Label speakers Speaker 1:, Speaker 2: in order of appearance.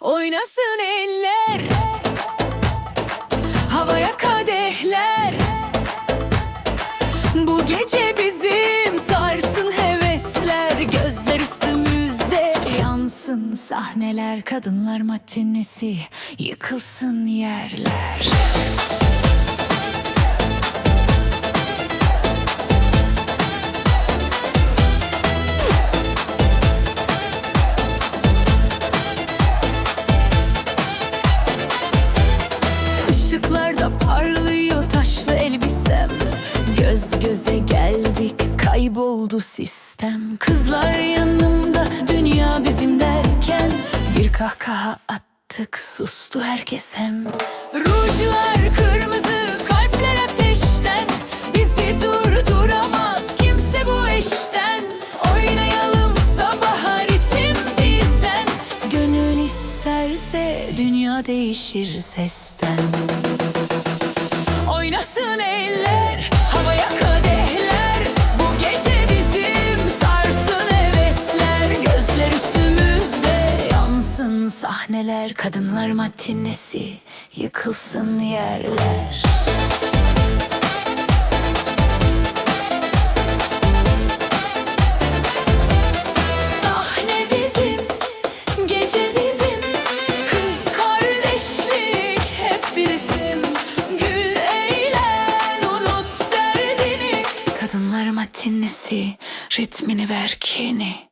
Speaker 1: Oynasın eller. Havaya kadehler. Bu gece bizim sarsın hevesler. Gözler üstümüzde yansın sahneler. Kadınlar matinesi yıkılsın yerler Göze geldik kayboldu sistem. Kızlar yanımda dünya bizim derken. Bir kahkaha attık sustu herkes hem. Rujlar kırmızı kalpler ateşten. Bizi durduramaz kimse bu eşten. Oynayalım sabaha ritim bizden. Gönül isterse dünya değişir sesten sahneler Kadınlar matinesi yıkılsın yerler. Sahne bizim, gece bizim. Kız kardeşlik hep bir isim Gül eğlen unut derdini. Kadınlar matinesi ritmini ver kini